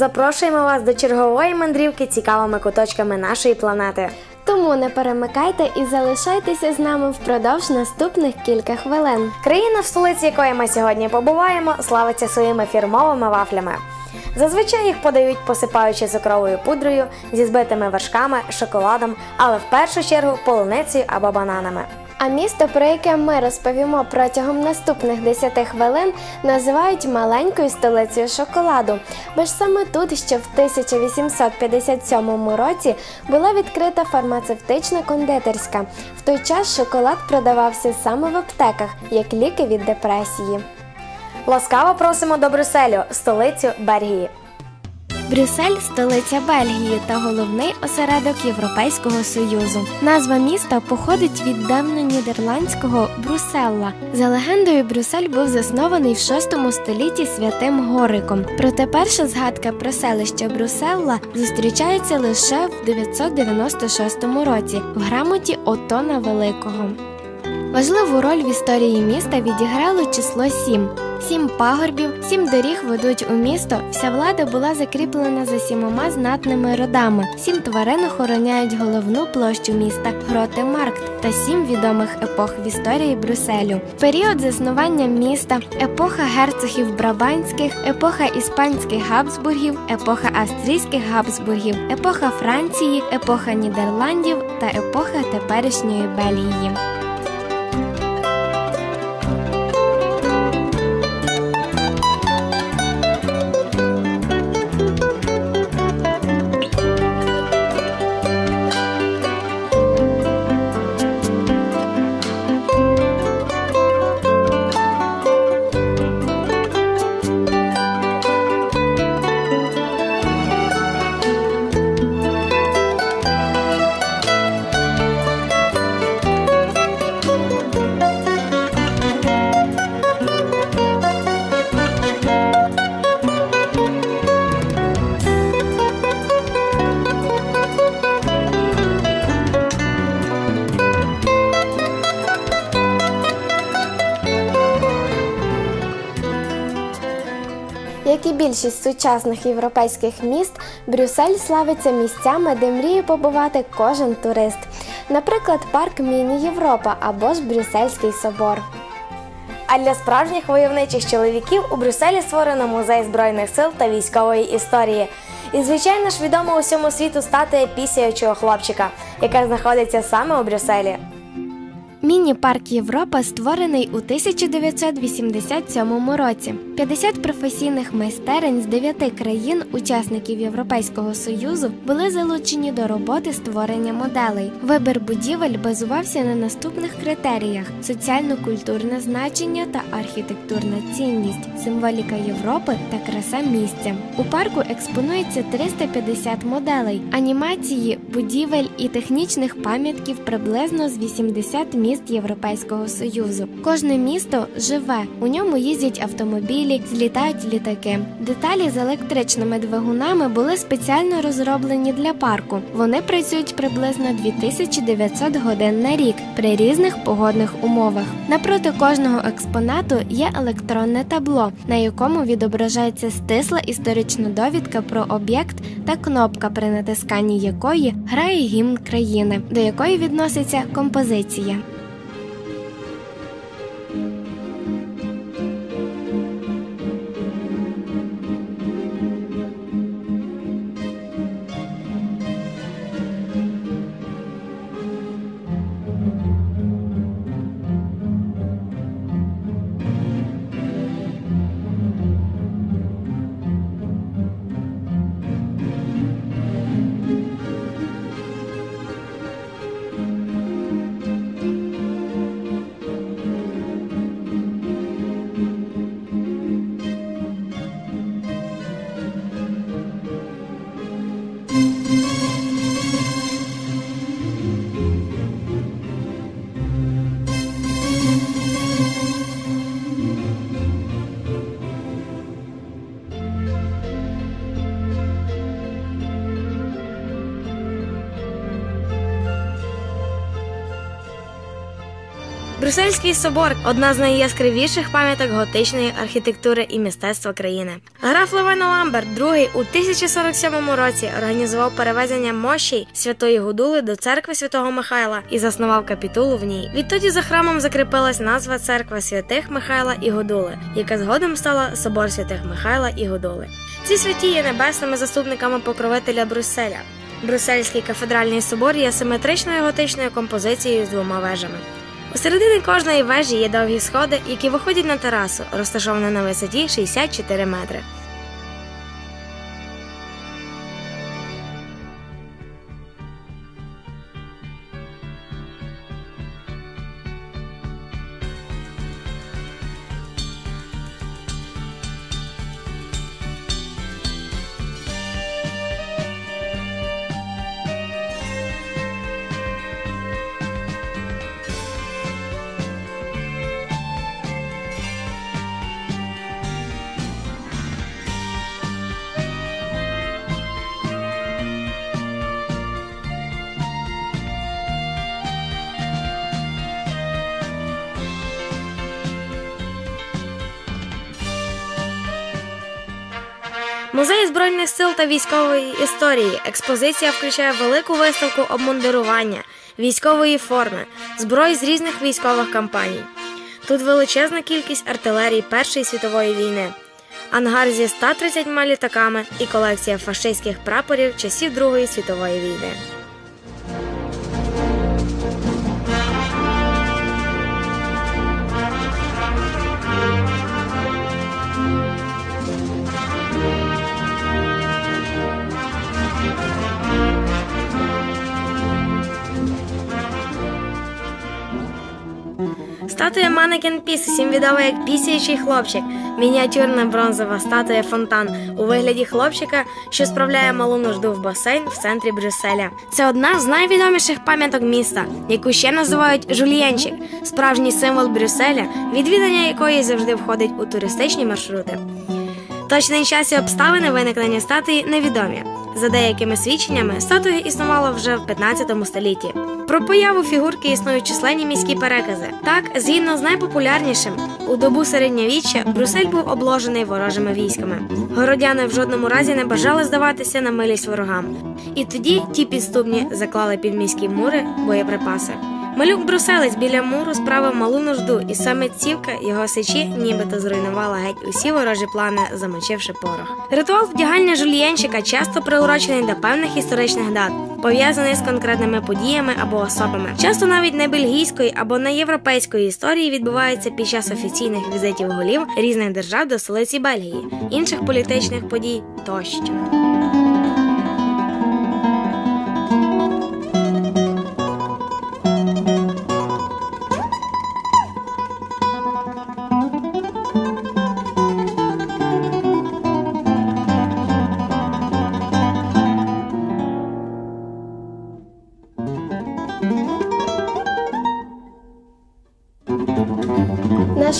Запрошуємо вас до чергової мандрівки цікавими куточками нашої планети. Тому не перемикайте і залишайтеся з нами впродовж наступних кілька хвилин. Країна, в столиці якої ми сьогодні побуваємо, славиться своїми фірмовими вафлями. Зазвичай їх подають, посипаючи цукровою пудрою зі збитими вершками, шоколадом, але в першу чергу полуницею або бананами. А місто, про яке ми розповімо протягом наступних 10 хвилин, називають маленькою столицею шоколаду. Бо ж саме тут, ще в 1857 році, була відкрита фармацевтична кондитерська. В той час шоколад продавався саме в аптеках, як ліки від депресії. Ласкаво просимо до Брюсселю, столицю Бельгії. Брюссель столиця Бельгії та головний осередок Європейського союзу. Назва міста походить від давньонідерландського Брюсселла. За легендою, Брюссель був заснований в VI столітті святим Гориком. Проте перша згадка про селище Брюсселла зустрічається лише в 996 році в грамоті Отона Великого. Важливу роль в історії міста відіграло число сім. Сім пагорбів, сім доріг ведуть у місто. Вся влада була закріплена за сімома знатними родами. Сім тварин охороняють головну площу міста Гроти Маркт та сім відомих епох в історії Брюсселю. Період заснування міста, епоха герцогів Брабанських, епоха іспанських Габсбургів, епоха австрійських Габсбургів, епоха Франції, епоха Нідерландів та епоха теперішньої Бельгії. Більшість сучасних європейських міст, Брюссель славиться місцями, де мріє побувати кожен турист. Наприклад, парк Міні Європа або ж Брюссельський собор. А для справжніх войовничих чоловіків у Брюсселі створено музей збройних сил та військової історії. І, звичайно ж, відома усьому світу статуя пісяючого хлопчика, яка знаходиться саме у Брюсселі. Міні-парк Європа створений у 1987 році. 50 професійних майстерень з 9 країн, учасників Європейського союзу, були залучені до роботи створення моделей. Вибір будівель базувався на наступних критеріях: соціально-культурне значення та архітектурна цінність, символіка Європи та краса місця. У парку експонується 350 моделей, анімації, будівель і технічних пам'ятків приблизно з 80 міст Європейського союзу. Кожне місто живе, у ньому їздять автомобілі, злітають літаки. Деталі з електричними двигунами були спеціально розроблені для парку. Вони працюють приблизно 2900 годин на рік при різних погодних умовах. Напроти кожного експонату є електронне табло, на якому відображається стисла історична довідка про об'єкт та кнопка, при натисканні якої грає гімн країни, до якої відноситься композиція. Брюссельський собор одна з найяскравіших пам'яток готичної архітектури і мистецтва країни. Граф Левено Ламберт II у 1047 році організував перевезення мощей святої Гудули до церкви святого Михайла і заснував капітулу в ній. Відтоді за храмом закріпилась назва церкви святих Михайла і Гудули, яка згодом стала собор святих Михайла і Гудули. Ці святі є небесними заступниками покровителя Брюсселя. Брюссельський кафедральний собор є симетричною готичною композицією з двома вежами. У середині кожної вежі є довгі сходи, які виходять на терасу, розташовану на висоті 64 метри. Музей збройних сил та військової історії. Експозиція включає велику виставку обмундирування, військової форми, зброї з різних військових кампаній. Тут величезна кількість артилерії Першої світової війни, ангар зі 130 літаками і колекція фашистських прапорів часів Другої світової війни. Статуя Манекен Піс, всім відома як пісяючий хлопчик, мініатюрна бронзова статуя фонтан у вигляді хлопчика, що справляє малу нужду в басейн в центрі Брюсселя. Це одна з найвідоміших пам'яток міста, яку ще називають жульєнчик, справжній символ Брюсселя, відвідання якої завжди входить у туристичні маршрути. Точний час і обставини виникнення статуї невідомі. За деякими свідченнями, статуя існувала вже в 15 столітті. Про появу фігурки існують численні міські перекази. Так, згідно з найпопулярнішим, у добу середньовіччя Брюссель був обложений ворожими військами. Городяни в жодному разі не бажали здаватися на милість ворогам. І тоді ті підступні заклали під міські мури боєприпаси. Малюк Бруселець біля муру справив малу нужду, і саме цівка його сечі нібито зруйнувала геть усі ворожі плани, замочивши порох. Ритуал вдягання жульєнчика часто приурочений до певних історичних дат, пов'язаний з конкретними подіями або особами. Часто навіть не бельгійської або не європейської історії відбувається під час офіційних візитів голів різних держав до столиці Бельгії, інших політичних подій тощо.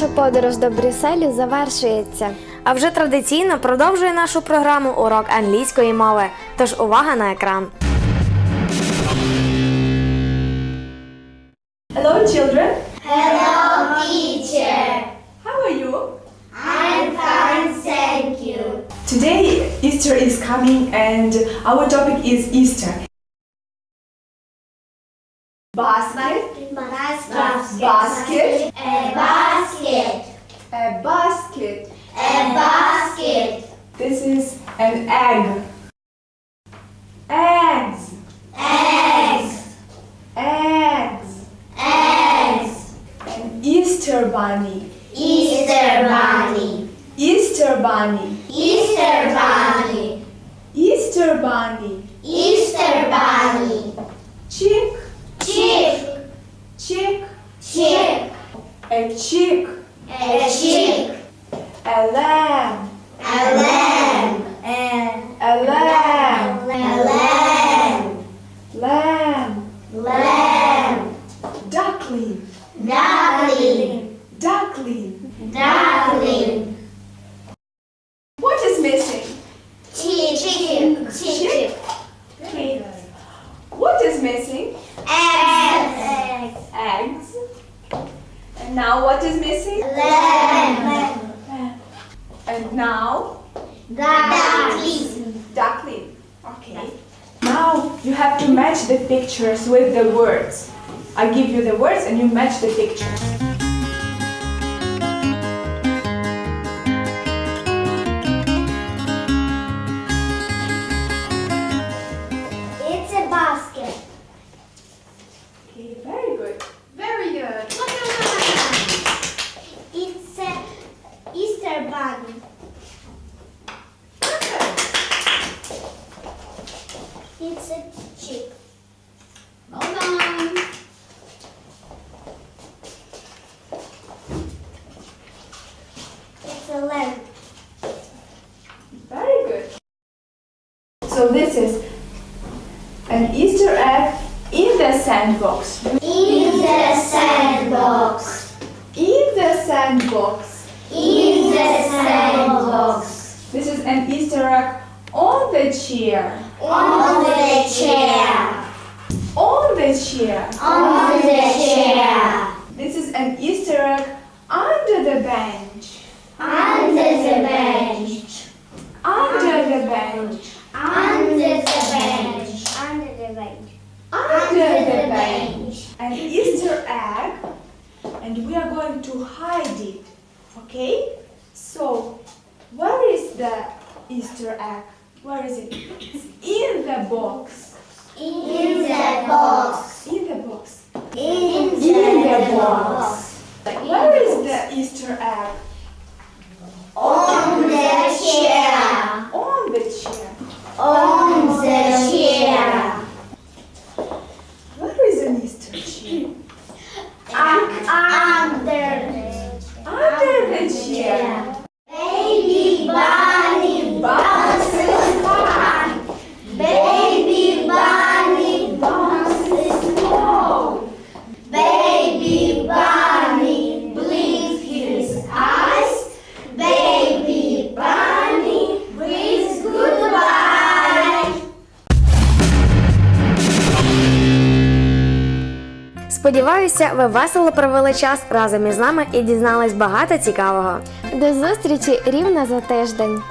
Наша подорож до Брюсселю завершується. А вже традиційно продовжує нашу програму урок англійської мови. Тож увага на екран. Hello, children. Hello, teacher. How are you? I'm fine, thank you. Today, Easter is coming, and our topic is Easter. Basket. basket, A basket. a basket. A basket. This is an egg. Eggs, Eggs. eggs. Eggs. An Easter bunny. Easter bunny. Easter bunny. Easter bunny. Easter bunny. Easter bunny. Chick, Chick. chick, Chick. A chick. A chick. A lamb, A lamb. this uh, is? And now? Duckling. Duckling. Okay. Now you have to match the pictures with the words. I give you the words and you match the pictures. So this is an Easter egg in the sandbox. In the sandbox. In the sandbox. In the sandbox. This is an Easter egg on the chair. On the chair. On the chair. On the chair. This is an Easter egg under the bench. Under the bench. Under the bench. Under the bench. Under the bench. Under the bench. An Easter egg. And we are going to hide it. Okay? So, where is the Easter egg? Where is it? It's in the box. Сподіваюся, ви весело провели час разом із нами і дізнались багато цікавого. До зустрічі рівно за тиждень.